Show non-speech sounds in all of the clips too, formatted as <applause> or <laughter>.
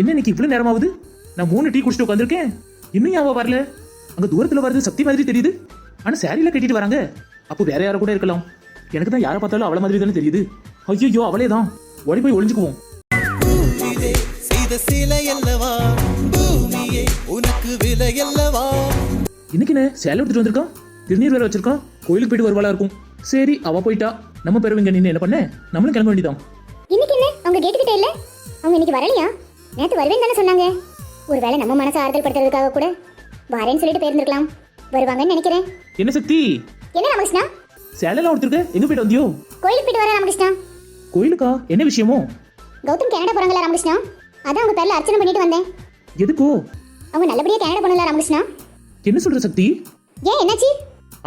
என்ன இன்னைக்கு இவ்வளவு நேரமாகுது நான் மூணு டீ குடிச்சிட்டு உட்காந்துருக்கேன் இன்னும் அவ வரல? அங்க தூரத்துல வருது சக்தி மாதிரி தெரியுது. ஆனா சாரியில கட்டிட்டு வராங்க. அப்போ வேற யார கூட இருக்கலாம். எனக்கு தான் யாரை பார்த்தாலும் அவள மாதிரி தானே தெரியுது. ஐயோ அவளே தான் ஓடி போய் ஒளிஞ்சுக்குவோம். விலை இன்னைக்கு என்ன? சேலை எடுத்துட்டு வந்திருக்கான்? திருநீர் வேற வச்சிருக்கான். கோயிலுக்கு போயிட்டு வருவாளா இருக்கும். சரி அவ போயிட்டா. நம்ம பெருவங்க நின்று என்ன பண்ண? நம்மளும் கிளம்ப வேண்டியதான் இன்னைக்கு என்ன? அவங்க கேட்டுக்கிட்டே இல்ல? அவங்க இன்னைக்கு வரலையா? நேத்து வருவேன்னு தானே சொன்னாங்க. ஒருவேளை நம்ம மனசை ஆறுதல் படுத்துறதுக்காக கூட வரேன்னு சொல்லிட்டு போயிருந்திருக்கலாம். வருவாங்கன்னு நினைக்கிறேன். என்ன சக்தி? என்ன ராமகிருஷ்ணா? சேலைலாம் கொடுத்துருக்க எங்க போயிட்டு வந்தியோ? கோயிலுக்கு போயிட்டு வரேன் ராமகிருஷ்ணா. கோயிலுக்கா? என்ன விஷயமோ? கௌதம் கனடா போறாங்களா ராமகிருஷ்ணா? அதான் அவங்க பேர்ல அர்ச்சனை பண்ணிட்டு வந்தேன். எதுக்கோ? அவங்க நல்லபடியா கனடா போனல ராமகிருஷ்ணா. என்ன சொல்ற சக்தி? ஏன் என்னாச்சு?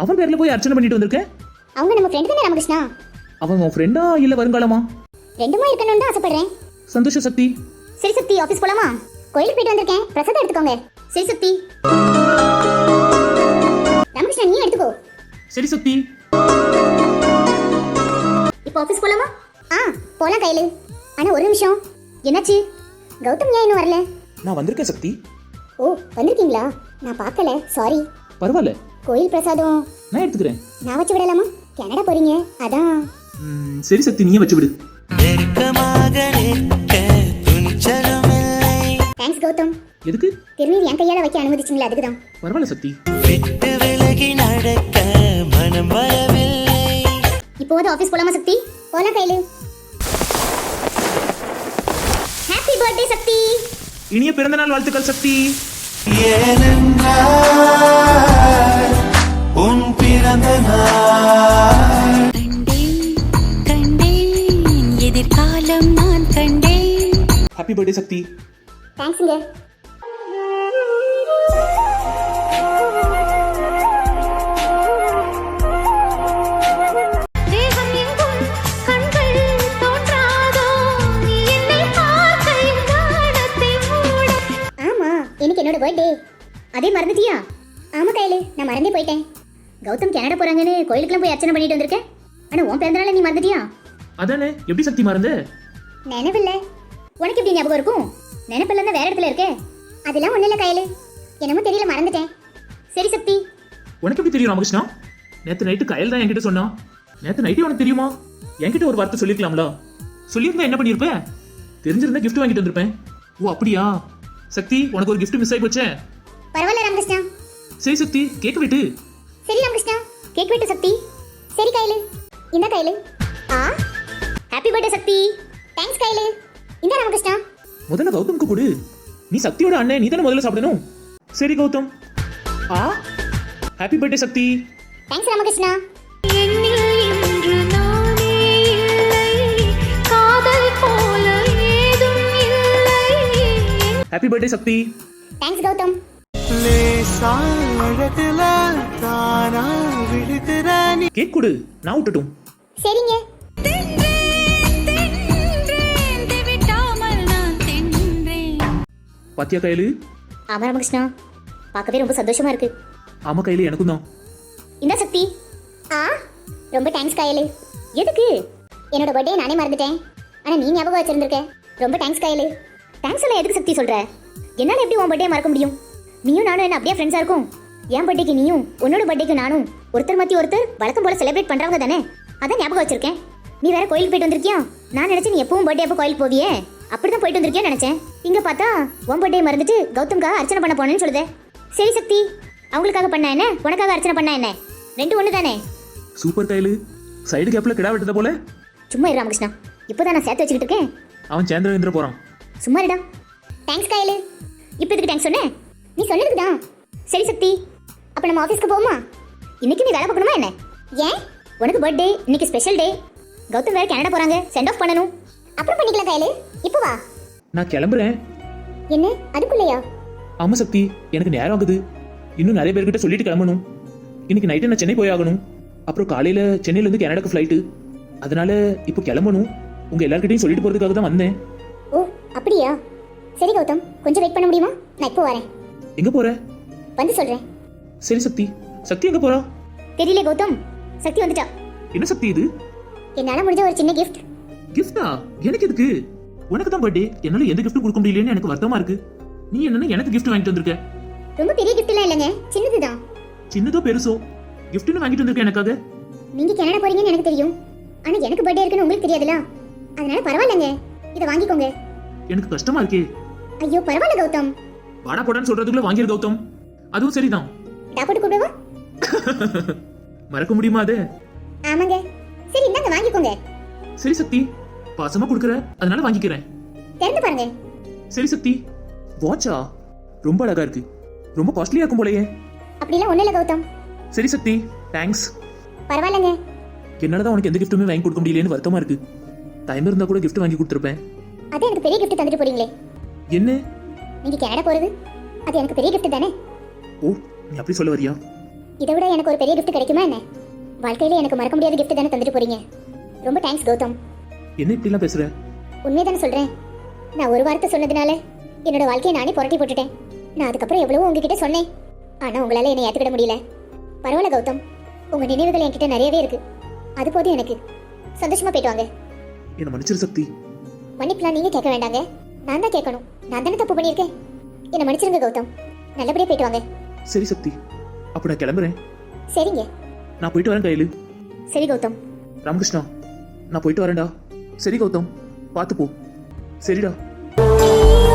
அவன் பேர்ல போய் அர்ச்சனை பண்ணிட்டு வந்திருக்கேன் அவங்க நம்ம ஃப்ரெண்டு தானே ராமகிருஷ்ணா? அவன் உன் ஃப்ரெண்டா இல்ல வருங்காலமா? ரெண்டுமா இருக்கணும்னு தான் ஆசைப்படுறேன். சந்தோஷ சக்தி. சரி சக்தி ஆபீஸ் போலாமா? கோயிலுக்கு போயிட்டு வந்திருக்கேன். பிரசாதம் எடுத்துக்கோங்க. சரி சக்தி ராமகிருஷ்ணா நீ எடுத்துக்கோ. சரி சக்தி இப்போ ஆபீஸ் போலாமா? ஆ போலாம் கையில. ஆனா ஒரு நிமிஷம். என்னாச்சு? கௌதம் ஏன் இன்னும் வரல? நான் வந்திருக்கேன் சக்தி. ஓ வந்திருக்கீங்களா? நான் பார்க்கல சாரி பரவாயில்ல. கோயில் பிரசாதம். நான் எடுத்துக்கிறேன். நான் வச்சு விடலாமா? கனடா போறீங்க அதான். சரி சக்தி நீயே வச்சு விடு. நெருக்கமாக தேங்க்ஸ் கௌதம். எதுக்கு? திருநீர் என் கையால வைக்க அனுமதிச்சிங்களா அதுக்கு தான் பரவாயில்ல சக்தி. விட்டு விலகி நடக்க மனம் வரவில்லை. இப்போது ஆபீஸ் போலாமா சக்தி? போலாம் கையில ஹாப்பி பர்த்டே சக்தி. இனிய பிறந்தநாள் வாழ்த்துக்கள் சக்தி. ஏனென்றால் உன் பிறந்த நாள். கண்டேன் கண்டேன் எதிர்காலம் நான் கண்டேன். Happy birthday Sakthi. தேங்க்ஸுங்க. இன்னைக்கு என்னோட பர்த்டே அதே மறந்துட்டியா? ஆமா கையில நான் மறந்தே போயிட்டேன். கௌதம் கனடா போறாங்கன்னு கோயிலுக்குலாம் போய் அர்ச்சனை பண்ணிட்டு வந்திருக்கேன் ஆனா உன் பிறந்தநாள நீ மறந்துட்டியா? அதானே எப்படி சக்தி மறந்த? நினைவில்ல. உனக்கு எப்படி ஞாபகம் இருக்கும்? நினைப்பில்ல வேற இடத்துல இருக்கே. அதெல்லாம் ஒண்ணு இல்ல கையில. என்னமோ தெரியல மறந்துட்டேன். சரி சக்தி. உனக்கு எப்படி தெரியும் ராமகிருஷ்ணா? நேத்து நைட்டு கயல் தான் என்கிட்ட சொன்னான் நேத்து நைட்டே உனக்கு தெரியுமா? என்கிட்ட ஒரு வார்த்தை சொல்லிருக்கலாம்ல. சொல்லியிருந்தா என்ன பண்ணியிருப்ப தெரிஞ்சிருந்தா gift வாங்கிட்டு வந்திருப்பேன். ஓ அப்படியா? சக்தி உனக்கு ஒரு gift மிஸ் ஆகி போச்சே. பரவாயில்ல ராமகிருஷ்ணா. சரி சக்தி கேட்க விட்டு. சரி ராமகிருஷ்ணா. கேக் வெட்டு சக்தி. சரி கையில. இந்த கையில. ஆ? Happy birthday Sakthi. தேங்க்ஸ் கையில. இந்த ராமகிருஷ்ணா. முதல்ல கௌதம்க்கு கொடு நீ சக்தியோட அண்ணன் நீ தானே முதல்ல சாப்பிடணும். சரி கௌதம். ஆ? Happy birthday Sakthi. Thanks Ramakrishna. என்னில் இன்று நானே இல்லை காதல் போல ஏதும் இல்லை happy birthday Sakthi thanks Gautham cake கொடு. நான் விட்டுட்டும் பாத்தியா கையில? ஆமா ராமகிருஷ்ணா. பார்க்கவே ரொம்ப சந்தோஷமா இருக்கு. ஆமா கையில எனக்கும் தான். இந்த சக்தி. ஆ ரொம்ப தேங்க்ஸ் கையலு. எதுக்கு? என்னோட பர்த்டே நானே மறந்துட்டேன். ஆனா நீ ஞாபகம் வச்சிருந்திருக்க. ரொம்ப தேங்க்ஸ் கையலு. தேங்க்ஸ் எல்லாம் எதுக்கு சக்தி சொல்ற? என்னால எப்படி உன் பர்த்டே மறக்க முடியும்? நீயும் நானும் என்ன அப்படியே ஃப்ரெண்ட்ஸா இருக்கும்? என் பர்த்டேக்கு நீயும் உன்னோட பர்த்டேக்கு நானும் ஒருத்தர் மாத்தி ஒருத்தர் வழக்கம் போல செலிப்ரேட் பண்றவங்க தானே? அதான் ஞாபகம் வச்சிருக்கேன். நீ வேற கோயிலுக்கு போயிட்டு வந்திருக்கியா? நான் நினைச்சேன் நீ எப்பவும் பர்த்டே அப்போ கோயிலுக்கு போவியே. அப்படிதான் போயிட்டு வந்திருக்கியா நினைச்சேன். இங்க பார்த்தா உன் பர்த்டே மறந்துட்டு கௌதம்காக அர்ச்சனை பண்ண போனேன்னு சொல்லுதே. சரி சக்தி அவங்களுக்காக பண்ண என்ன? உனக்காக அர்ச்சனை பண்ண என்ன? ரெண்டு ஒன்று தானே சூப்பர் கையில சைடு கேப்ல கிடா வெட்டத போல. சும்மா இரு ராமகிருஷ்ணா. இப்போதான் நான் சேர்த்து வச்சுக்கிட்டு இருக்கேன். அவன் சேந்திரவேந்திர போறான். சும்மா இருடா. தேங்க்ஸ் கையலு. இப்போ எதுக்கு தேங்க்ஸ் சொன்னேன் நீ சொன்னதுக்கு தான். சரி சக்தி அப்போ நம்ம ஆஃபீஸ்க்கு போவோமா? இன்னைக்கு நீ வேலை பார்க்கணுமா என்ன? ஏன்? உனக்கு பர்த்டே இன்னைக்கு ஸ்பெஷல் டே கௌதம் வேற கனடா போறாங்க. சென்ட் ஆஃப் பண்ணணும். அப்புறம் பண்ணிக்கலாம் கையலு. இப்போ வா. நான் கிளம்புறேன். என்ன? அதுக்குள்ளயா? ஆமா சக்தி எனக்கு நேரம் ஆகுது. இன்னும் நிறைய பேர்கிட்ட சொல்லிட்டு கிளம்பணும். இன்னைக்கு நைட்டு நான் சென்னை போய் ஆகணும் அப்புறம் காலையில சென்னையில இருந்து கனடாக்கு ஃப்ளைட்டு அதனால இப்போ கிளம்பணும். உங்க எல்லார்கிட்டயும் சொல்லிட்டு போறதுக்காக தான் வந்தேன். ஓ அப்படியா? சரி கௌதம் கொஞ்சம் வெயிட் பண்ண முடியுமா? நான் இப்போ வரேன். எங்க போற? வந்து சொல்றேன். சரி சக்தி. சக்தி எங்க போறா? தெரியல கௌதம். சக்தி வந்துட்டா. என்ன சக்தி இது? என்னால முடிஞ்ச ஒரு சின்ன கிஃப்ட் கிஃப்டா எனக்கு எதுக்கு? உனக்கு தான் பர்த்டே என்னால எந்த கிஃப்ட்டும் கொடுக்க முடியலன்னு எனக்கு வருத்தமா இருக்கு. நீ என்னன்னா எனக்கு gift வாங்கிட்டு வந்திருக்க. ரொம்ப பெரிய கிஃப்ட்லாம் இல்லைங்க. சின்னதுதான். சின்னதோ பெருசோ? கிஃப்ட்னு வாங்கிட்டு வந்திருக்க எனக்காக? நீங்க கனடா போறீங்கன்னு எனக்கு தெரியும். ஆனா எனக்கு பர்த்டே இருக்குன்னு உங்களுக்கு தெரியாதுல? அதனால பரவாயில்லைங்க. இதை வாங்கிக்கோங்க. எனக்கு கஷ்டமா இருக்கே. ஐயோ பரவாயில்ல கௌதம். வாடா போடான்னு சொல்றதுக்குள்ள வாங்கிரு கௌதம். அதுவும் சரிதான். டாப்பட்டு கூப்பிடவா? <laughs> மறக்க முடியுமா அது? ஆமாங்க. சரி இந்தாங்க வாங்கிக்கோங்க. சரி சக்தி. பாசமா கொடுக்குற? அதனால வாங்கிக்கிறேன். திறந்து பாருங்க. சரி சக்தி. வாட்சா ரொம்ப அழகா இருக்கு. ரொம்ப காஸ்ட்லியா இருக்கும் போலயே. அப்படிலாம் ஒண்ணும் இல்ல கௌதம். சரி சக்தி. தேங்க்ஸ் பரவாயில்லைங்க. என்னாலதான் உனக்கு எந்த கிஃப்ட்டுமே வாங்கி கொடுக்க முடியலன்னு வருத்தமா இருக்கு. டைம் இருந்தா கூட gift வாங்கி கொடுத்துருப்பேன். அது எனக்கு பெரிய gift தந்துட்டு போறீங்களே. என்ன? நீங்க கனடா போறது? அது எனக்கு பெரிய gift தானே? ஓ நீ அப்படி சொல்ல வரியா? இதை விட எனக்கு ஒரு பெரிய gift கிடைக்குமா என்ன? வாழ்க்கையில எனக்கு மறக்க முடியாத gift தானே தந்துட்டு போறீங்க. ரொம்ப தேங்க்ஸ் கௌதம். என்ன இப்படிலாம் பேசுற? உண்மையை சொல்றேன். நான் ஒரு வார்த்தை சொன்னதுனால என்னோட வாழ்க்கையை நானே புரட்டி போட்டுட்டேன். நான் அதுக்கப்புறம் எவ்வளவோ உங்ககிட்ட சொன்னேன். ஆனா உங்களால என்னை ஏத்துக்கிட முடியல. பரவாயில்ல கௌதம். உங்க நினைவுகள் என்கிட்ட நிறையவே இருக்கு. அது போதும் எனக்கு. சந்தோஷமா போயிட்டு வாங்க. என்ன மன்னிச்சிரு சக்தி. மன்னிப்புலாம் நீங்க கேட்க வேண்டாங்க. நான் தான் கேட்கணும். நான் தானே தப்பு பண்ணியிருக்கேன். என்னை மன்னிச்சிருங்க கௌதம். நல்லபடியா போயிட்டு வாங்க. சரி சக்தி. அப்ப நான் கிளம்புறேன். சரிங்க. நான் போயிட்டு வரேன் கையில. சரி கௌதம். ராமகிருஷ்ணா நான் போயிட்டு வரேன்டா. சரி கௌதம். பார்த்து போ. சரிடா.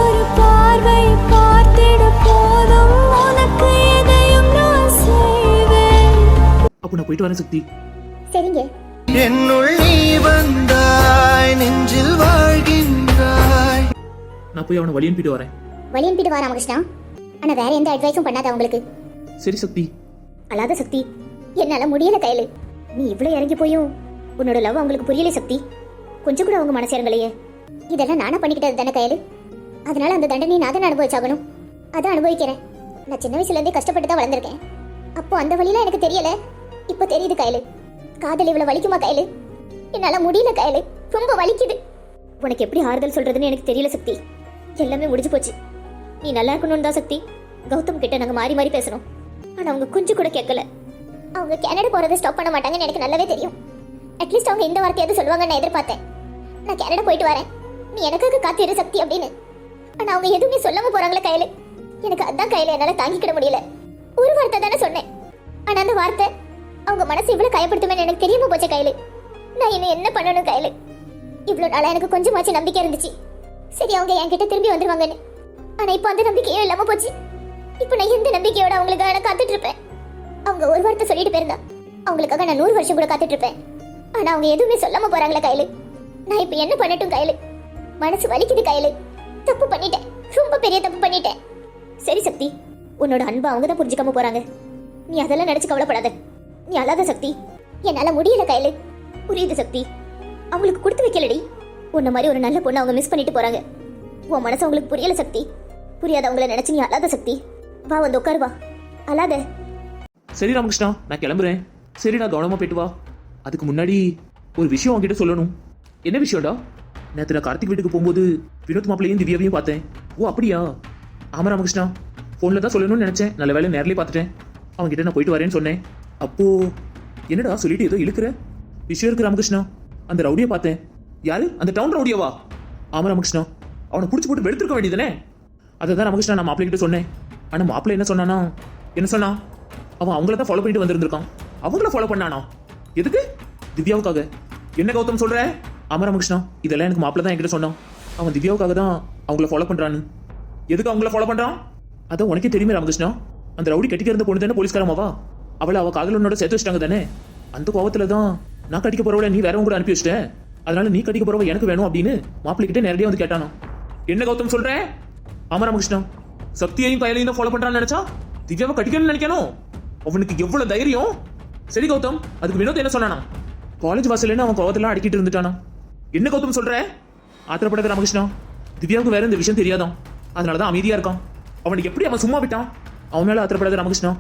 ஒரு பார்வை பார்த்திட போதும். உனக்கு எதையும் நான் செய்வேன். அப்போ நான் போயிட்டு வரேன் சக்தி. சரிங்க. என்னுள் நீ வந்தாய் நெஞ்சில் வாழ்கின்றாய். நான் போய் அவனை வழி அனுப்பிட்டு வரேன். வழி அனுப்பிட்டு வா ராமகிருஷ்ணா. ஆனா வேற எந்த அட்வைஸும் பண்ணாத உங்களுக்கு சரி சக்தி. அழாத சக்தி. என்னால முடியல கையில. நீ இவ்வளவு இறங்கி போயும் உன்னோட லவ் அவங்களுக்கு புரியல சக்தி. கொஞ்சம் கூட அவங்க மனசு இறங்கலையே. இதெல்லாம் நானா பண்ணிக்கிட்டது தானே கையலு? அதனால அந்த தண்டனையை நான் தான் அனுபவிச்சாகணும்? அதான் அனுபவிக்கிறேன். நான் சின்ன வயசுலேருந்தே கஷ்டப்பட்டு தான் வளர்ந்துருக்கேன். அப்போ அந்த வழியெல்லாம் எனக்கு தெரியல. இப்போ தெரியுது கையலு. காதல் இவ்வளோ வலிக்குமா கையலு? என்னால் முடியல கையலு. ரொம்ப வலிக்குது. உனக்கு எப்படி ஆறுதல் சொல்றதுன்னு எனக்கு தெரியல சக்தி. எல்லாமே முடிஞ்சு போச்சு. நீ நல்லா இருக்கணும்னு தான் சக்தி. கௌதம் கிட்ட நாங்கள் மாறி மாறி பேசணும். ஆனால் அவங்க கொஞ்சம் கூட கேட்கல. அவங்க கனடா போறதை ஸ்டாப் பண்ண மாட்டாங்கன்னு எனக்கு நல்லாவே தெரியும். அட்லீஸ்ட் அவங்க இந்த வார்த்தையாவது சொல்லுவாங்கன்னு நான் எதிர்பார்த்தேன். நான் கனடா போயிட்டு வரேன். நீ எனக்காக காத்திரு சக்தி அப்படின்னு. ஆனா அவங்க எதுவுமே சொல்லாம போறாங்களே கையில. எனக்கு அதான் கையில என்னால தாங்கிக்கிட முடியல. ஒரு வார்த்தை தானே சொன்னேன். ஆனா அந்த வார்த்தை அவங்க மனசு இவ்வளவு காயப்படுத்துமே எனக்கு தெரியாம போச்ச கையில. நான் இன்னும் என்ன பண்ணணும் கையில? இவ்வளவு நாளா எனக்கு கொஞ்சமாச்சு நம்பிக்கை இருந்துச்சு. சரி அவங்க என்கிட்ட திரும்பி வந்துருவாங்கன்னு. ஆனா இப்போ அந்த நம்பிக்கையே இல்லாம போச்சு. இப்போ நான் எந்த நம்பிக்கையோட அவங்களுக்காக நான் காத்துட்டு இருப்பேன்? அவங்க ஒரு வார்த்தை சொல்லிட்டு போயிருந்தா. அவங்களுக்காக நான் நூறு வருஷம் கூட காத்துட்டு இருப்பேன். ஆனா அவங்க எதுவுமே சொல்லாம போறாங்களே கையில. நான் இப்போ என்ன பண்ணட்டும் கையில? மனசு வலிக்குது கையில. தப்பு பண்ணிட்டேன். ரொம்ப பெரிய தப்பு பண்ணிட்டேன். சரி சக்தி. உன்னோட அன்பை அவங்க தான் புரிஞ்சுக்காம போறாங்க. நீ அதெல்லாம் நினைச்சு கவலைப்படாத. நீ அழாத சக்தி. என்னால முடியல கையில. புரியுது சக்தி. அவங்களுக்கு கொடுத்து வைக்கலடி. உன்ன மாதிரி ஒரு நல்ல பொண்ணு அவங்க மிஸ் பண்ணிட்டு போறாங்க. உன் மனசு அவங்களுக்கு புரியல சக்தி. புரியாதவங்கள நினைச்சு நீ அழாத சக்தி. வா வந்து உட்காரு வா. அழாத. சரி ராமகிருஷ்ணா நான் கிளம்புறேன். சரிடா கவனமா போயிட்டு வா. அதுக்கு முன்னாடி ஒரு விஷயம் உங்ககிட்ட சொல்லணும். என்ன விஷயம்டா? நேற்று நான் கார்த்திக் வீட்டுக்கு போகும்போது வினோத் மாப்பிளையும் திவ்யாவையும் பார்த்தேன். ஓ அப்படியா? ஆமா ராமகிருஷ்ணா. ஃபோனில் தான் சொல்லணும்னு நினச்சேன். நல்ல வேலை நேரிலே பார்த்துட்டேன். அவங்ககிட்ட நான் போயிட்டு வரேன்னு சொன்னேன். அப்போ என்னடா சொல்லிட்டு ஏதோ இழுக்கிற? விஷயம் இருக்கு ராமகிருஷ்ணா. அந்த ரவுடியை பார்த்தேன். யாரு? அந்த டவுன் ரவுடியாவா? ஆமா ராமகிருஷ்ணா. அவனை பிடிச்சி போட்டு வெளுத்துருக்க வேண்டியதானே அதை தான் ராமகிருஷ்ணா நான் மாப்பிள்ளைகிட்ட சொன்னேன். ஆனால் மாப்பிள்ளை என்ன சொன்னானா? என்ன சொன்னான் அவன் அவங்கள தான் ஃபாலோ பண்ணிட்டு வந்திருந்திருக்கான். அவங்கள ஃபாலோ பண்ணானா? எதுக்கு? திவ்யாவுக்காக. என்ன கௌதம் சொல்ற? ஆமா ராமகிருஷ்ணா இதெல்லாம் எனக்கு மாப்பிள்ள தான் என்கிட்ட சொன்னான். அவன் திவ்யாவுக்காக தான் அவங்கள ஃபாலோ பண்றான்னு. எதுக்கு அவங்கள ஃபாலோ பண்றான்? அதான் உனக்கே தெரியுமே ராமகிருஷ்ணா அந்த ரவுடி கட்டிக்க இருந்த பொண்ணு தானே போலீஸ்காரமாவா அவளை அவள் காதலனோட சேர்த்து வச்சிட்டாங்க தானே? அந்த கோவத்துல தான் நான் கட்டிக்க போறவளை நீ வேறவங்க கூட அனுப்பி வச்சிட்டேன் அதனால நீ கட்டிக்க போறவ எனக்கு வேணும் அப்படின்னு மாப்பிள்ளைகிட்ட நேரடியாக வந்து கேட்டானா என்ன கௌதம் சொல்ற? ஆமா ராமகிருஷ்ணா சக்தியையும் கையிலையும் தான் ஃபாலோ பண்றான்னு நினைச்சா? திவ்யாவை கட்டிக்கணும்னு நினைக்கணும்? அவனுக்கு எவ்வளவு தைரியம்? சரி கௌதம். அதுக்கு வினோத் என்ன சொன்னானா? காலேஜ் வாசல்ல அவன் கோவத்தெல்லாம் அடிக்கிட்டு இருந்துட்டானா? என்ன கௌதம் சொல்ற? ஆத்திரப்படாத ராமகிருஷ்ணா. திவ்யாவுக்கு வேற இந்த விஷயம் தெரியாதான் அதனாலதான் அமைதியா இருக்கான். அவனுக்கு எப்படி அவன் சும்மா விட்டான்? அவன் மேல ஆத்திரப்படாத ராமகிருஷ்ணா.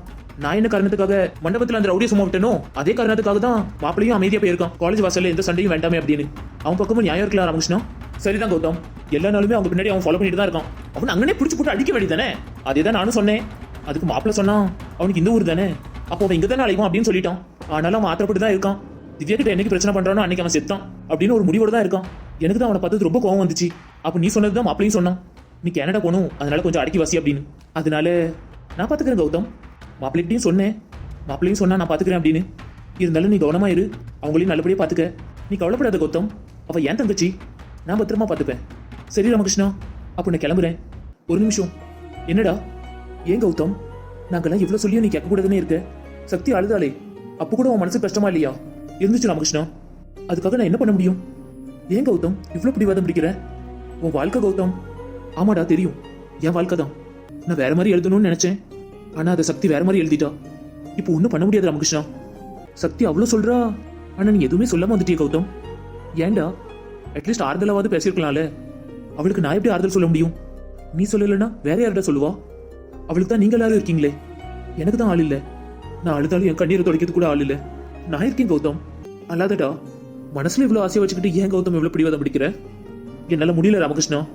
நான் என்ன காரணத்துக்காக மண்டபத்தில் அந்த ரவுடியை சும்மா விட்டனோ அதே காரணத்துக்காக தான் மாப்பிளையும் அமைதியா போயிருக்கான். காலேஜ் வாசல்ல எந்த சண்டையும் வேண்டாமே அப்படின்னு. அவன் பக்கமும் நியாயம் இருக்கலாம் ராமகிருஷ்ணா? சரிதான் கௌதம். எல்லா நாளுமே அவங்க பின்னாடி அவன் ஃபாலோ பண்ணிட்டு தான் இருக்கான். அவன் அங்கனே பிடிச்சி போட்டு அடிக்க வேண்டியதானே அதே தான் நானும் சொன்னேன். அதுக்கு மாப்பிள்ள சொன்னான் அவனுக்கு இந்த ஊர் தானே? அப்போ அவன் இங்க தானே அழைக்கும் அப்படின்னு சொல்லிட்டான். ஆனாலும் அவன் ஆத்திரப்பட்டு தான் இருக்கான். திவ்யா கிட்ட என்னைக்கு பிரச்சனை பண்றானோ அன்னைக்கு அவன் செத்தான் அப்படின்னு ஒரு முடிவோட தான் இருக்கான். எனக்கு தான் அவனை பார்த்தது ரொம்ப கோவம் வந்துச்சு. அப்போ நீ சொன்னது தான் மாப்பிளையும் சொன்னான். நீ கனடா போகணும் அதனால கொஞ்சம் அடக்கி வாசி அப்படின்னு. அதனால நான் பார்த்துக்கிறேன் கௌதம். மாப்பிள்ளைகிட்டையும் சொன்னேன். மாப்பிள்ளையும் சொன்னா நான் பார்த்துக்கிறேன் அப்படின்னு. இருந்தாலும் நீ கவனமா இரு. அவங்களையும் நல்லபடியாக பார்த்துக்க. நீ கவலைப்படாத கௌதம். அவ ஏன் தங்கச்சி. நான் பத்திரமா பார்த்துப்பேன். சரி ராமகிருஷ்ணா அப்போ நான் கிளம்புறேன். ஒரு நிமிஷம். என்னடா? ஏன் கௌதம்? நாங்கெல்லாம் இவ்வளோ சொல்லியும் நீ கேட்கக்கூடாதுன்னு இருக்க. சக்தி அழுதாளே அப்போ கூட உன் மனசு கஷ்டமா இல்லையா? இருந்துச்சு ராமகிருஷ்ணா. அதுக்காக நான் என்ன பண்ண முடியும்? ஏன் கௌதம் இவ்வளோ பிடிவாதம் பிடிக்கிற? உன் வாழ்க்கை கௌதம். ஆமாடா தெரியும். என் வாழ்க்கை தான். நான் வேற மாதிரி எழுதணும்னு நினைச்சேன். ஆனா அதை சக்தி வேற மாதிரி எழுதிட்டா. இப்போ ஒன்றும் பண்ண முடியாது ராமகிருஷ்ணா. சக்தி அவ்வளோ சொல்றா. ஆனா நீ எதுவுமே சொல்லாம வந்துட்டிய கௌதம். ஏன்டா? அட்லீஸ்ட் ஆறுதலாவது பேசியிருக்கலாம்ல. அவளுக்கு நான் எப்படி ஆறுதல் சொல்ல முடியும்? நீ சொல்லலைன்னா வேற யார்கிட்ட சொல்லுவா? அவளுக்கு தான் நீங்க எல்லாரும் இருக்கீங்களே. எனக்கு தான் ஆள் இல்லை. நான் அழுதாலும் என் கண்ணீரை துடைக்கிறது கூட ஆள் இல்லை. நான் இருக்கேன் கௌதம்? அல்லாதடா மனசுல இவ்வளவு ஆசையை வச்சுக்கிட்டு ஏன் கௌதம் இவ்வளவு பிடிவாதம் பிடிக்கிற? என்னால முடியல ராமகிருஷ்ணா.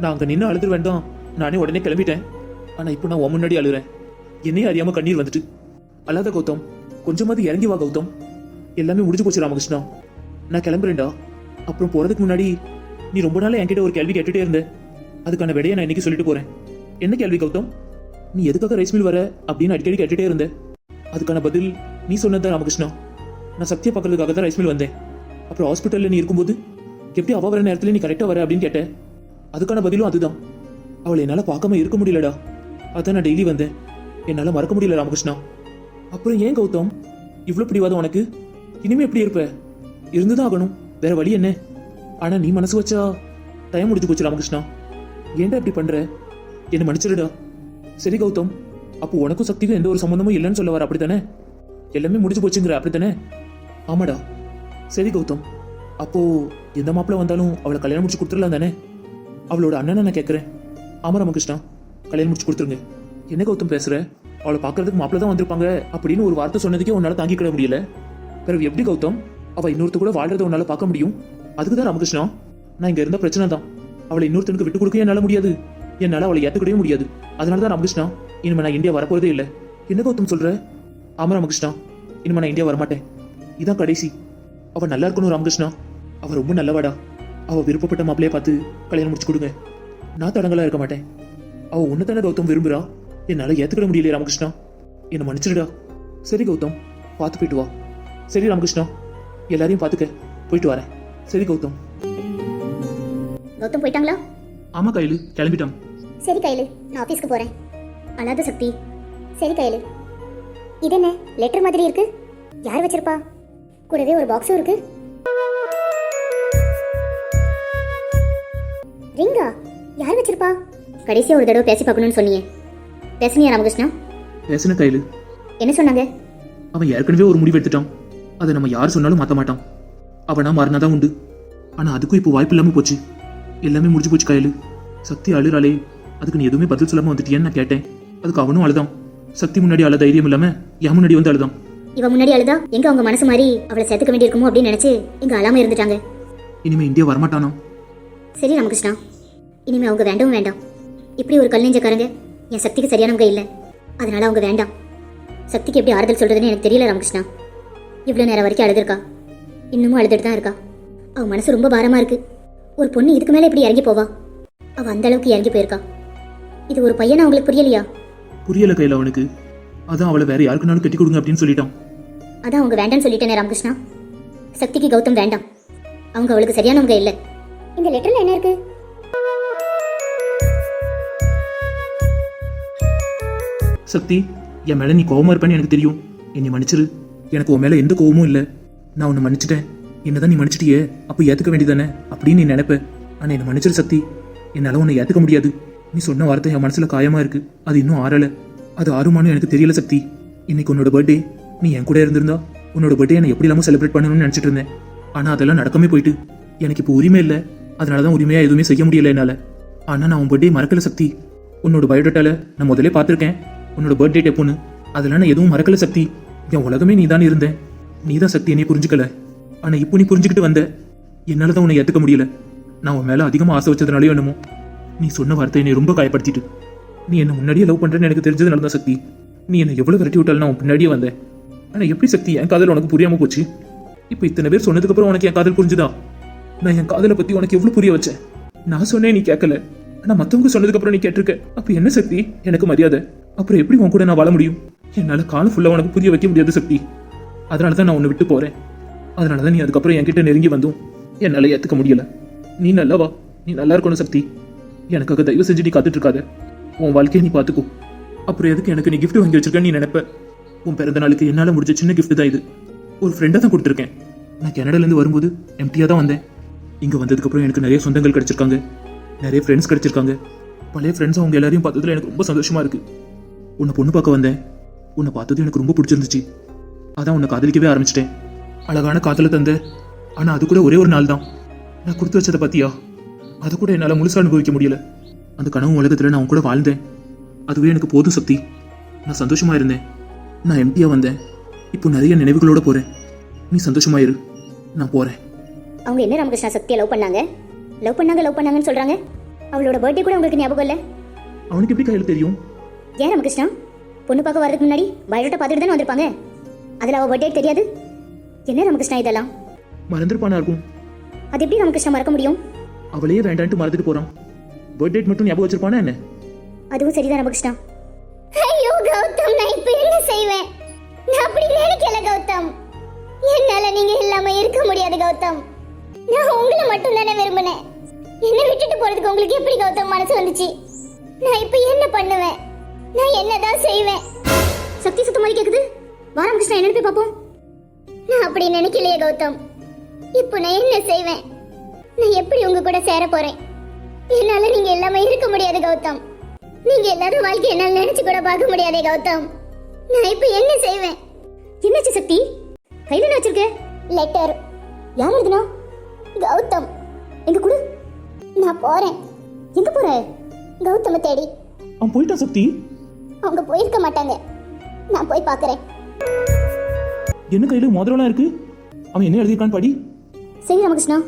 நான் அங்க நின்று அழுது வேண்டாம் நானே உடனே கிளம்பிட்டேன். ஆனா இப்போ நான் உன் முன்னாடி அழுகிறேன் என்னையும் அறியாம கண்ணீர் வந்துட்டு. அல்லாத கௌதம் கொஞ்சமாவது இறங்கி வா கௌதம். எல்லாமே முடிஞ்சு போச்சு ராமகிருஷ்ணா. நான் கிளம்புறேன்டா. அப்புறம் போறதுக்கு முன்னாடி நீ ரொம்ப நாள் என்கிட்ட ஒரு கேள்வி கேட்டுட்டே இருந்த. அதுக்கான விடையை நான் இன்னைக்கு சொல்லிட்டு போறேன். என்ன கேள்வி கௌதம்? நீ எதுக்காக ரைஸ் மில் வர அப்படின்னு அடிக்கடி கேட்டுட்டே இருந்தேன் அதுக்கான பதில் நீ சொன்னதுதான் ராமகிருஷ்ணா. நான் சத்திய பார்க்கறதுக்காக தான் ரைஸ்மில் வந்தேன். அப்புறம் ஹாஸ்பிட்டலில் நீ இருக்கும்போது எப்படி அவ வர நேரத்தில் நீ கரெக்டாக வர அப்படின்னு கேட்டேன். அதுக்கான பதிலும் அதுதான். அவளை என்னால் பார்க்காம இருக்க முடியலடா. அதான் நான் டெய்லி வந்தேன். என்னால் மறக்க முடியல ராமகிருஷ்ணா. அப்புறம் ஏன் கௌதம்? இவ்வளோ பிடிவாதம் உனக்கு. இனிமே எப்படி இருப்ப? இருந்துதான் ஆகணும். வேற வழி என்ன? ஆனால் நீ மனசு வச்சா டைம் முடிஞ்சு போச்சு ராமகிருஷ்ணா. ஏன்டா இப்படி பண்ணுற என்ன மன்னிச்சிருடா. சரி கௌதம். அப்போ உனக்கும் சக்திக்கும் எந்த ஒரு சம்மந்தமும் இல்லைன்னு சொல்ல வர அப்படித்தானே? எல்லாமே முடிஞ்சு போச்சுங்கிற அப்படித்தானே? ஆமாடா. சரி கௌதம். அப்போ எந்த மாப்பிள்ள வந்தாலும் அவளை கல்யாணம் முடிச்சு கொடுத்துடலாம் தானே? அவளோட அண்ணனை நான் கேட்குறேன் ஆமா ராமகிருஷ்ணா. கல்யாணம் முடிச்சு கொடுத்துருங்க. என்ன கௌதம் பேசுற? அவளை பார்க்கறதுக்கு மாப்பிள்ள தான் வந்திருப்பாங்க அப்படின்னு ஒரு வார்த்தை சொன்னதுக்கே உன்னால தாங்கிக்கிட முடியல. பிறகு எப்படி கௌதம்? அவ இன்னொருத்த கூட வாழ்றத உன்னால பார்க்க முடியும்? அதுக்கு தான் ராமகிருஷ்ணா. நான் இங்க இருந்த பிரச்சனை தான். அவளை இன்னொருத்தனுக்கு விட்டு கொடுக்க என்னால முடியாது. என்னால அவளை ஏத்துக்கிடவே முடியாது. அதனால தான் ராமகிருஷ்ணா இனிமே நான் இந்தியா வரப்போறதே இல்லை. என்ன கௌதம் சொல்ற? ஆமா ராமகிருஷ்ணா. இனிமே நான் இந்தியா வரமாட்டேன். இதான் கடைசி. அவ நல்லா இருக்கணும் ராமகிருஷ்ணா. அவ ரொம்ப நல்லவாடா. அவ விருப்பப்பட்ட மாப்பிளைய பார்த்து கல்யாணம் முடிச்சு கொடுங்க. நான் தடங்களா இருக்க மாட்டேன். அவ உன்னதானே கௌதம் விரும்புறா? என்னால ஏத்துக்கிட முடியலையே ராமகிருஷ்ணா. என்ன மன்னிச்சிடுடா. சரி கௌதம் பார்த்து போயிட்டு வா. சரி ராமகிருஷ்ணா எல்லாரையும் பார்த்துக்க. போயிட்டு வரேன். சரி கௌதம். கௌதம் போயிட்டாங்களா? ஆமா கையில. கிளம்பிட்டான். சரி கையில. நான் ஆஃபீஸ்க்கு போறேன். அழாத சக்தி. சரி கையில. இது என்ன லெட்டர் மாதிரி இருக்கு. யார் வச்சிருப்பா? கூடவே ஒரு பாக்ஸும் இருக்கு. ரிங்கா யார் வச்சிருப்பா? கடைசியா ஒரு தடவை பேசி பார்க்கணும்னு சொன்னியே. பேசுனியா ராமகிருஷ்ணா? பேசின கையில. என்ன சொன்னாங்க? அவன் ஏற்கனவே ஒரு முடிவு எடுத்துட்டான். அதை நம்ம யார் சொன்னாலும் மாத்த மாட்டான். அவனா மாறினாதான் உண்டு. ஆனா அதுக்கும் இப்போ வாய்ப்பு இல்லாம போச்சு. எல்லாமே முடிஞ்சு போச்சு கையில. சக்தி அழுறாளே. அதுக்கு நீ எதுவுமே பதில் சொல்லாம வந்துட்டியேன்னு நான் கேட்டேன். அதுக்கு அவனும் அழுதான். சக்தி முன்னாடி அழ தைரியம் இல்லாம என் முன்னாடி வந்து அழுதான். இவ முன்னாடி அழுதா? எங்க அவங்க மனசு மாதிரி அவளை சேர்த்துக்க வேண்டியிருக்குமோ அப்படின்னு நினைச்சு இங்க அழாம இருந்துட்டாங்க. இனிமே இந்தியா வரமாட்டானா? சரி ராமகிருஷ்ணா இனிமே அவங்க வேண்டவும் வேண்டாம். இப்படி ஒரு கல் நெஞ்சக்காரங்க என் சக்திக்கு சரியானவங்க இல்லை. அதனால அவங்க வேண்டாம். சக்திக்கு எப்படி ஆறுதல் சொல்றதுன்னு எனக்கு தெரியல ராமகிருஷ்ணா. இவ்வளோ நேரம் வரைக்கும் அழுதுருக்கா. இன்னமும் அழுதுட்டு தான் இருக்கா. அவ மனசு ரொம்ப பாரமா இருக்கு. ஒரு பொண்ணு இதுக்கு மேல எப்படி இறங்கி போவா? அவ அந்த அளவுக்கு இறங்கி போயிருக்கா. இது ஒரு பையனா அவங்களுக்கு புரியலையா? புரியல கையில அவனுக்கு. அதான் அவளை வேற யாருக்குனாலும் கட்டி கொடுங்க அப்படின்னு சொல்லிட்டான். அதான் அவங்க வேண்டாம்னு சொல்லிட்டேனே ராமகிருஷ்ணா. சக்திக்கு கௌதம் வேண்டாம். அவங்க அவளுக்கு சரியானவங்க இல்லை. இந்த லெட்டர்ல என்ன இருக்கு? சக்தி என் மேல நீ கோவமா இருப்பேன்னு எனக்கு தெரியும். என்னை மன்னிச்சிரு. எனக்கு உன் மேல எந்த கோவமும் இல்ல. நான் உன்னை மன்னிச்சிட்டேன். என்னதான் நீ மன்னிச்சிட்டியே அப்போ ஏத்துக்க வேண்டியதானே அப்படின்னு நீ நினைப்ப. ஆனா என்னை மன்னிச்சிரு சக்தி. என்னால உன்னை ஏத்துக்க முடியாது. நீ சொன்ன வார்த்தை என் மனசுல காயமா இருக்கு. அது இன்னும் ஆறல. அது ஆறுமானு எனக்கு தெரியல சக்தி. இன்னைக்கு உன்னோட பர்த்டே நீ என் கூட இருந்திருந்தா உன்னோட பர்த்டே நான் எப்படி இல்லாம செலிப்ரேட் பண்ணணும்னு நினைச்சிட்டு இருந்தேன். ஆனா அதெல்லாம் நடக்கமே போயிட்டு. எனக்கு இப்போ உரிமை இல்லை. அதனாலதான் உரிமையா எதுவுமே செய்ய முடியல என்னால. ஆனா நான் உன் பர்த்டே மறக்கல சக்தி. உன்னோட பயோடேட்டால நான் முதலே பார்த்திருக்கேன். உன்னோட பர்த்டே டேப்புன்னு அதெல்லாம் நான் எதுவும் மறக்கல சக்தி. என் உலகமே நீ தான் இருந்தேன். நீ தான் சக்தி என்னை புரிஞ்சுக்கல. ஆனா இப்போ நீ புரிஞ்சுக்கிட்டு வந்த என்னால தான் உன்னை ஏத்துக்க முடியல. நான் உன் மேல அதிகமா ஆசை வச்சதுனாலயோ என்னமோ. நீ சொன்ன வார்த்தை என்னை ரொம்ப காயப்படுத்திட்டு. நீ என்ன முன்னாடியே லவ் பண்ணுறேன்னு எனக்கு தெரிஞ்சதுனால தான் சக்தி. நீ என்னை எவ்வளோ விரட்டி விட்டாலும் நான் பின்னாடியே வந்தேன். ஆனால் எப்படி சக்தி என் காதல் உனக்கு புரியாமல் போச்சு? இப்போ இத்தனை பேர் சொன்னதுக்கப்புறம் உனக்கு என் காதல் புரிஞ்சுதா? நான் என் காதலை பற்றி உனக்கு எவ்வளோ புரிய வச்சேன்? நான் சொன்னேன் நீ கேட்கல. ஆனால் மற்றவங்க சொன்னதுக்கப்புறம் நீ கேட்டிருக்க. அப்போ என்ன சக்தி? எனக்கு மரியாதை. அப்புறம் எப்படி உன் கூட நான் வாழ முடியும்? என்னால் காலம் ஃபுல்லாக உனக்கு புரிய வைக்க முடியாது சக்தி. அதனால தான் நான் உன்னை விட்டு போறேன். அதனால தான் நீ அதுக்கப்புறம் என்கிட்ட நெருங்கி வந்தும். என்னால் ஏத்துக்க முடியல. நீ நல்லவா நீ நல்லா இருக்கணும் சக்தி. எனக்காக தயவு செஞ்சு நீ காத்துட்டு இருக்காத உன் வாழ்க்கையை நீ பார்த்துக்கோ அப்புறம் எதுக்கு எனக்கு நீ கிஃப்ட் வாங்கி வச்சிருக்கேன்னு நீ நினைப்ப? உன் பிறந்த நாளுக்கு என்னால் முடிஞ்ச சின்ன கிஃப்ட் தான் இது. ஒரு ஃப்ரெண்டாக தான் கொடுத்துருக்கேன். நான் கனடாலேருந்து வரும்போது எம்டியாக தான் வந்தேன். இங்கே வந்ததுக்கப்புறம் எனக்கு நிறைய சொந்தங்கள் கிடச்சிருக்காங்க. நிறைய ஃப்ரெண்ட்ஸ் கிடச்சிருக்காங்க. பழைய ஃப்ரெண்ட்ஸ் அவங்க எல்லாரையும் பார்த்ததுல எனக்கு ரொம்ப சந்தோஷமாக இருக்குது உன்னை பொண்ணு பார்க்க வந்தேன். உன்னை பார்த்தது எனக்கு ரொம்ப பிடிச்சிருந்துச்சு. அதான் உன்னை காதலிக்கவே ஆரம்பிச்சிட்டேன். அழகான காதல தந்த. ஆனால் அது கூட ஒரே ஒரு நாள் தான் நான் கொடுத்து வச்சதை பார்த்தியா? அது கூட என்னால முழுசா அனுபவிக்க முடியல. அந்த கனவு உலகத்துல நான் கூட வாழ்ந்தேன். அதுவே எனக்கு போதும் சக்தி. நான் சந்தோஷமா இருந்தேன். நான் எம்டியா வந்தேன். இப்போ நிறைய நினைவுகளோட போறேன். நீ சந்தோஷமா இரு. நான் போறேன். அவங்க என்ன ராமகிருஷ்ணா சக்தியை லவ் பண்ணாங்க? லவ் பண்ணாங்க லவ் பண்ணாங்கன்னு சொல்றாங்க? அவளோட பர்த்டே கூட உங்களுக்கு ஞாபகம் இல்லை? அவனுக்கு எப்படி கையில் தெரியும்? ஏன் ராமகிருஷ்ணா? பொண்ணு பார்க்க வரதுக்கு முன்னாடி பயோடேட்டா பார்த்துட்டு தானே வந்திருப்பாங்க? அதில் அவள் பர்த்டே தெரியாது? என்ன ராமகிருஷ்ணா இதெல்லாம்? மறந்துருப்பானா இருக்கும்? அது எப்படி ராமகிருஷ்ணா மறக்க முடியும்? அவளையே வேண்டான்ட்டு மறந்துட்டு போறான். பர்த் டேட் மட்டும் ஞாபகம் வச்சிருப்பானா என்ன? அதுவும் சரிதான் ராமகிருஷ்ணா. ஐயோ கௌதம் நான் இப்போ என்ன செய்வேன்? நான் அப்படி நினைக்கல கௌதம். என்னால நீங்க இல்லாம இருக்க முடியாது கௌதம். நான் உங்களை மட்டும் தானே விரும்பினேன். என்ன விட்டுட்டு போறதுக்கு உங்களுக்கு எப்படி கௌதம் மனசு வந்துச்சு? நான் இப்போ என்ன பண்ணுவேன்? நான் என்னதான் செய்வேன்? சக்தி சுத்தம் மாதிரி கேக்குது? வாரம் கிருஷ்ணா என்ன போய் பாப்போம். நான் அப்படி நினைக்கலையே கௌதம். இப்போ நான் என்ன செய்வேன்? நான் எப்படி உங்க கூட சேர போறேன்? என்னால நீங்க எல்லாமே இருக்க முடியாது கௌதம். நீங்க எல்லாரும் வாழ்க்கை என்னால நினைச்சு கூட பார்க்க முடியாதே கௌதம். நான் இப்ப என்ன செய்வேன்? என்னாச்சு சக்தி? கையில என்ன வச்சிருக்க? லெட்டர் யார் எழுதுனா? கௌதம். எங்க குடு. நான் போறேன். எங்க போற? கௌதம தேடி. அவன் போயிட்டான் சக்தி? அவங்க போயிருக்க மாட்டாங்க. நான் போய் பார்க்கறேன். என்ன கையில மோதிரம்லாம் இருக்கு? அவன் என்ன எழுதியிருக்கான்னு படி. சரி ராமகிருஷ்ணா.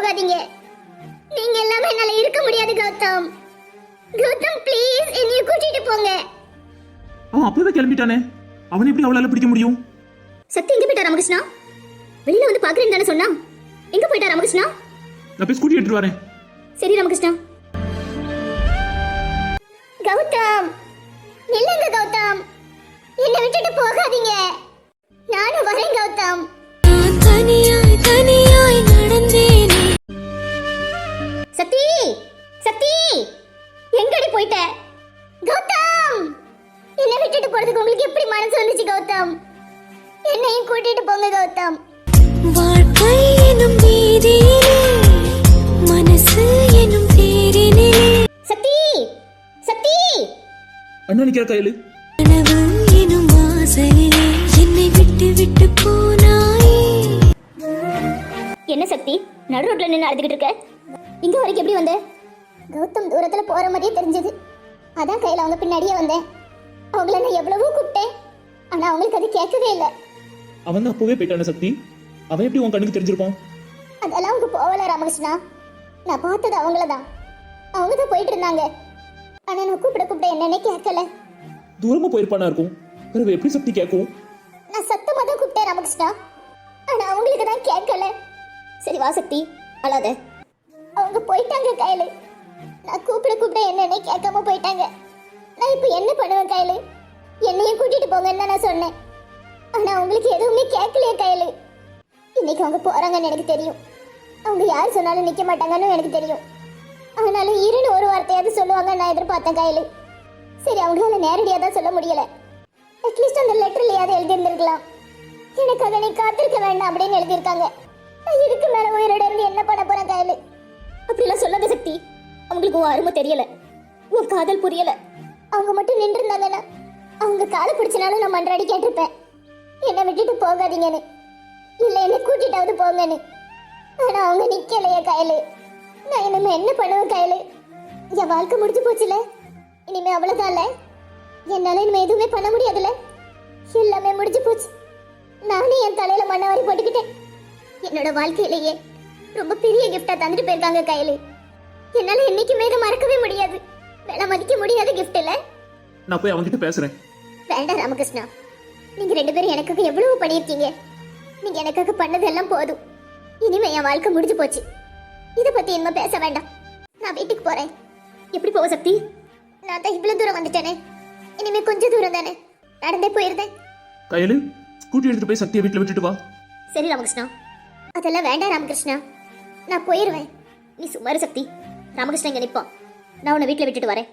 போகாதீங்க. நீங்க எல்லாமே என்னால இருக்க முடியாது கௌதம். கௌதம் ப்ளீஸ் என்னைய கூட்டிட்டு போங்க. அவன் அப்பவே கிளம்பிட்டானே. அவனை எப்படி அவளால பிடிக்க முடியும்? சக்தி எங்க போயிட்டா ராமகிருஷ்ணா? வெளியில வந்து பாக்குறேன்னு தானே சொன்னா? எங்க போயிட்டா ராமகிருஷ்ணா? நான் போய் ஸ்கூட்டி எடுத்துட்டு வரேன். சரி ராமகிருஷ்ணா. கௌதம் நில்லுங்க கௌதம். என்னை விட்டுட்டு போகாதீங்க. நானும் வரேன் கௌதம். நான் சக்தி! எங்கடி போயிட்ட? கௌதம்! என்னை விட்டுட்டு போறதுக்கு உங்களுக்கு எப்படி மனசு வந்துச்சு கௌதம்? என்னையும் கூட்டிட்டு போங்க கௌதம். வாழ்க்கை எனும் வீதியிலே மனசு எனும் தேரினிலே சக்தி! சக்தி! அண்ணா நிக்கிற கையில் கனவு எனும் வாசலிலே என்னை விட்டு விட்டு போனாயே. என்ன சக்தி? நடு ரோட்ல நின்று அழுதுகிட்டு இருக்க? இங்க வரைக்கும் எப்படி வந்த? கௌதம் தூரத்துல போற மாதிரியே தெரிஞ்சது. அதான் கையில அவங்க பின்னாடியே வந்தேன். அவங்கள நான் எவ்வளவோ கூப்பிட்டேன். ஆனா அவங்களுக்கு அது கேட்கவே இல்லை. அவன் தான் அப்பவே போயிட்டான சக்தி. அவன் எப்படி உன் கண்ணுக்கு தெரிஞ்சிருப்பான்? அதெல்லாம் அவங்க போகல ராமகிருஷ்ணா. நான் பார்த்தது அவங்கள தான் அவங்க தான் போயிட்டு இருந்தாங்க. ஆனா நான் கூப்பிட கூப்பிட என்னன்னே கேட்கல. தூரமா போயிருப்பானா இருக்கும். பிறகு எப்படி சக்தி கேட்கும்? நான் சத்தமா தான் கூப்பிட்டேன் ராமகிருஷ்ணா. ஆனா அவங்களுக்கு தான் கேட்கல. சரி வா சக்தி அழாத. அவங்க போயிட்டாங்க கையில. நான் கூப்பிட கூப்பிட என்னன்னு கேட்காம போயிட்டாங்க. நான் இப்போ என்ன பண்ணுவேன் கையில என்னையும் கூட்டிட்டு போங்கன்னு தான் நான் சொன்னேன். ஆனா அவங்களுக்கு எதுவுமே கேட்கலையே கையில இன்னைக்கு அவங்க போறாங்கன்னு எனக்கு தெரியும். அவங்க யார் சொன்னாலும் நிக்க மாட்டாங்கன்னு எனக்கு தெரியும். ஆனாலும் இருன்னு ஒரு வார்த்தையாவது சொல்லுவாங்கன்னு நான் எதிர்பார்த்தேன் கையில சரி அவங்களால நேரடியாக தான் சொல்ல முடியல. அட்லீஸ்ட் அந்த லெட்டர்லையாவது எழுதியிருந்திருக்கலாம். எனக்காக நீ காத்திருக்க வேண்டாம் அப்படின்னு எழுதியிருக்காங்க. நான் இதுக்கு மேல உயிரோட இருந்து என்ன பண்ண போறேன் கையில அப்படிலாம் சொல்லாத சக்தி. அவங்களுக்கு உன் அருமை தெரியல. உன் காதல் புரியல. அவங்க மட்டும் நின்று இருந்தாங்கன்னா அவங்க காலை பிடிச்சனாலும் நான் மன்றாடி கேட்டிருப்பேன். என்னை விட்டுட்டு போகாதீங்கன்னு. இல்லை என்னை கூட்டிட்டாவது போங்கன்னு. ஆனா அவங்க நிக்கலையே கையில. நான் இனிமே என்ன பண்ணுவேன் கையில? என் வாழ்க்கை முடிஞ்சு போச்சுல? இனிமே அவ்வளவுதான்ல என்னால இனிமே எதுவுமே பண்ண முடியாதுல்ல எல்லாமே முடிஞ்சு போச்சு. நானே என் தலையில மண்ணவாரி போட்டுக்கிட்டேன். என்னோட வாழ்க்கையிலேயே ரொம்ப பெரிய கிஃப்டா தந்துட்டு போயிருக்காங்க கையிலே. என்னால என்னைக்குமே இதை மறக்கவே முடியாது. விலை மதிக்க முடியாத gift இல்ல. நான் போய் அவன்கிட்ட பேசுறேன். வேண்டாம் ராமகிருஷ்ணா. நீங்க ரெண்டு பேரும் எனக்காக எவ்வளவு பண்ணியிருக்கீங்க? நீங்க எனக்காக பண்ணதெல்லாம் போதும். இனிமே என் வாழ்க்கை முடிஞ்சு போச்சு. இதை பத்தி இனிமே பேச வேண்டாம். நான் வீட்டுக்கு போறேன். எப்படி போக சக்தி? நான் தான் இவ்வளவு தூரம் வந்துட்டேனே. இனிமே கொஞ்சம் தூரம் தானே. நடந்தே போயிருந்தேன். கையலு ஸ்கூட்டி எடுத்துட்டு போய் சக்தியை வீட்டில் விட்டுட்டு வா. சரி ராமகிருஷ்ணா. அதெல்லாம் வேண்டாம் ராமகிருஷ்ணா. நான் போயிருவேன். நீ சுமார் சக்தி. ராமகிருஷ்ணன் இங்கே நிற்போம் நான் உன்னை வீட்டில் விட்டுட்டு வரேன்.